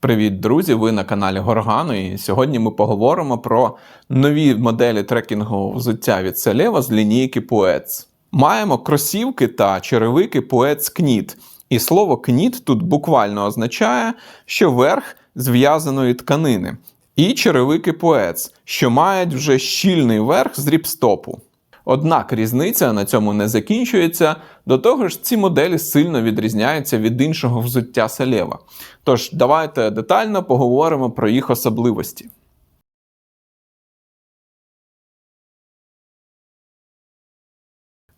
Привіт, друзі! Ви на каналі Горгану. І сьогодні ми поговоримо про нові моделі трекінгового взуття від Селева з лінійки Poets. Маємо кросівки та черевики Poets Knit. І слово Knit тут буквально означає, що верх зв'язаної тканини. І черевики Poets, що мають вже щільний верх з ріпстопу. Однак різниця на цьому не закінчується. До того ж, ці моделі сильно відрізняються від іншого взуття Салєва. Тож давайте детально поговоримо про їх особливості.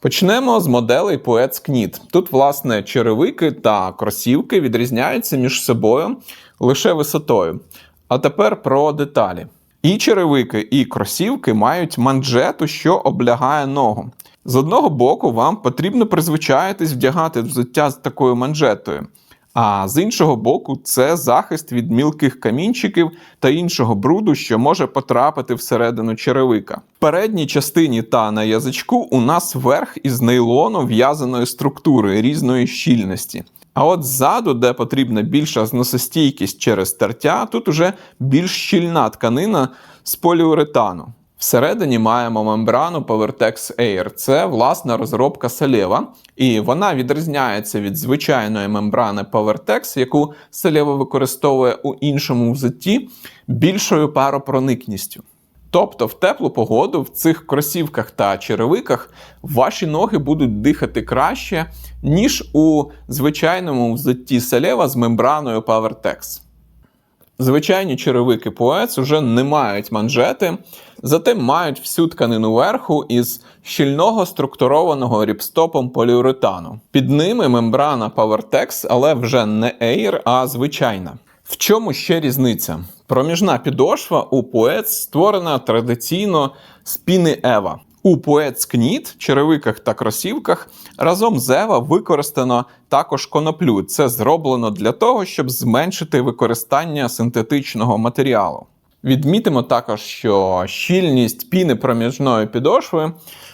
Почнемо з моделей Poets Knit. Тут, власне, черевики та кросівки відрізняються між собою лише висотою. А тепер про деталі. І черевики, і кросівки мають манжету, що облягає ногу. З одного боку, вам потрібно призвичаїтись вдягати взуття з такою манжетою. А з іншого боку, це захист від мілких камінчиків та іншого бруду, що може потрапити всередину черевика. В передній частині та на язичку у нас верх із нейлону в'язаної структури різної щільності. А от ззаду, де потрібна більша зносостійкість через тертя, тут уже більш щільна тканина з поліуретану. Всередині маємо мембрану PowerTex Air. Це власна розробка Салєва, і вона відрізняється від звичайної мембрани PowerTex, яку Салєва використовує у іншому взутті більшою паропроникністю. Тобто в теплу погоду в цих кросівках та черевиках ваші ноги будуть дихати краще, ніж у звичайному взутті Салєва з мембраною PowerTex. Звичайні черевики Poets уже не мають манжети, зате мають всю тканину верху із щільного структурованого ріпстопом поліуретану. Під ними мембрана PowerTex, але вже не Air, а звичайна. В чому ще різниця? Проміжна підошва у Poets створена традиційно з піни Ева. У Knit, черевиках та кросівках разом з Ева використано також коноплю. Це зроблено для того, щоб зменшити використання синтетичного матеріалу. Відмітимо також, що щільність піни проміжної підошви,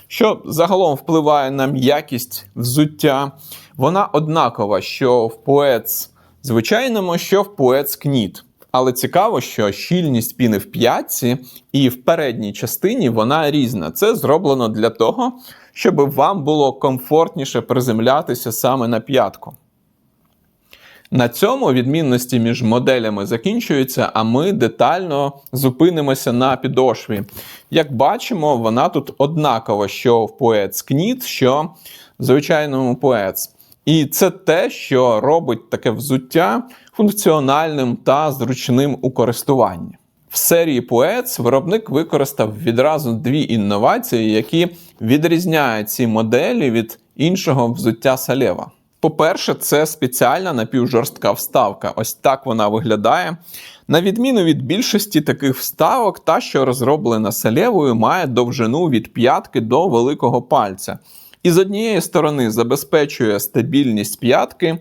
що загалом впливає на м'якість взуття, вона однакова, що в Poets звичайному, що в Knit. Але цікаво, що щільність піни в п'ятці і в передній частині вона різна. Це зроблено для того, щоб вам було комфортніше приземлятися саме на п'ятку. На цьому відмінності між моделями закінчуються, а ми детально зупинимося на підошві. Як бачимо, вона тут однакова, що в Poets Knit, що в звичайному Poets. І це те, що робить таке взуття функціональним та зручним у користуванні. В серії Poets виробник використав відразу дві інновації, які відрізняють ці моделі від іншого взуття Салєва. По-перше, це спеціальна напівжорстка вставка. Ось так вона виглядає. На відміну від більшості таких вставок, та, що розроблена Салєвою, має довжину від п'ятки до великого пальця. І з однієї сторони забезпечує стабільність п'ятки,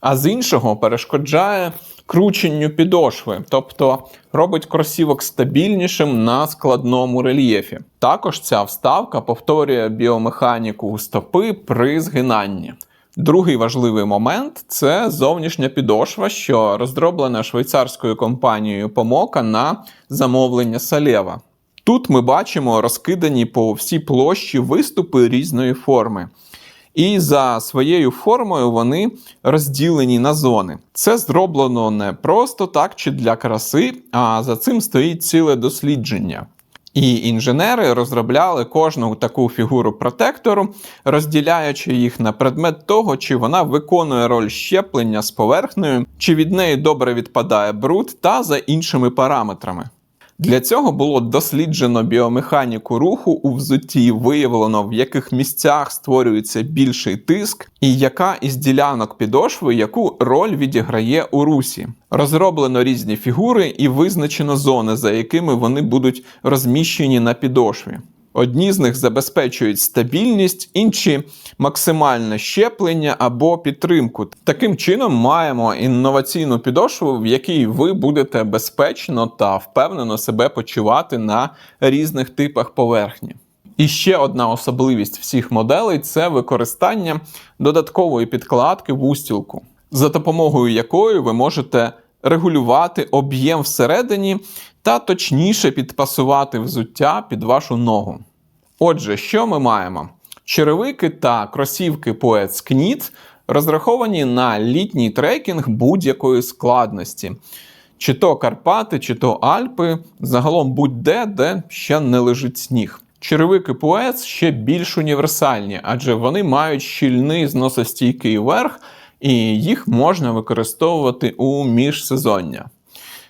а з іншого перешкоджає крученню підошви, тобто робить кросівок стабільнішим на складному рельєфі. Також ця вставка повторює біомеханіку стопи при згинанні. Другий важливий момент це зовнішня підошва, що розроблена швейцарською компанією Помока на замовлення Салєва. Тут ми бачимо розкидані по всій площі виступи різної форми. І за своєю формою вони розділені на зони. Це зроблено не просто так чи для краси, а за цим стоїть ціле дослідження. І інженери розробляли кожну таку фігуру протектору, розділяючи їх на предмет того, чи вона виконує роль щеплення з поверхнею, чи від неї добре відпадає бруд та за іншими параметрами. Для цього було досліджено біомеханіку руху у взутті, виявлено, в яких місцях створюється більший тиск, і яка із ділянок підошви яку роль відіграє у русі. Розроблено різні фігури і визначено зони, за якими вони будуть розміщені на підошві. Одні з них забезпечують стабільність, інші максимальне щеплення або підтримку. Таким чином маємо інноваційну підошву, в якій ви будете безпечно та впевнено себе почувати на різних типах поверхні. І ще одна особливість всіх моделей це використання додаткової підкладки в устілку, за допомогою якої ви можете регулювати об'єм всередині та точніше підпасувати взуття під вашу ногу. Отже, що ми маємо? Черевики та кросівки Poets Knit розраховані на літній трекінг будь-якої складності. Чи то Карпати, чи то Альпи, загалом будь-де, де ще не лежить сніг. Черевики Poets ще більш універсальні, адже вони мають щільний зносостійкий верх, і їх можна використовувати у міжсезоння.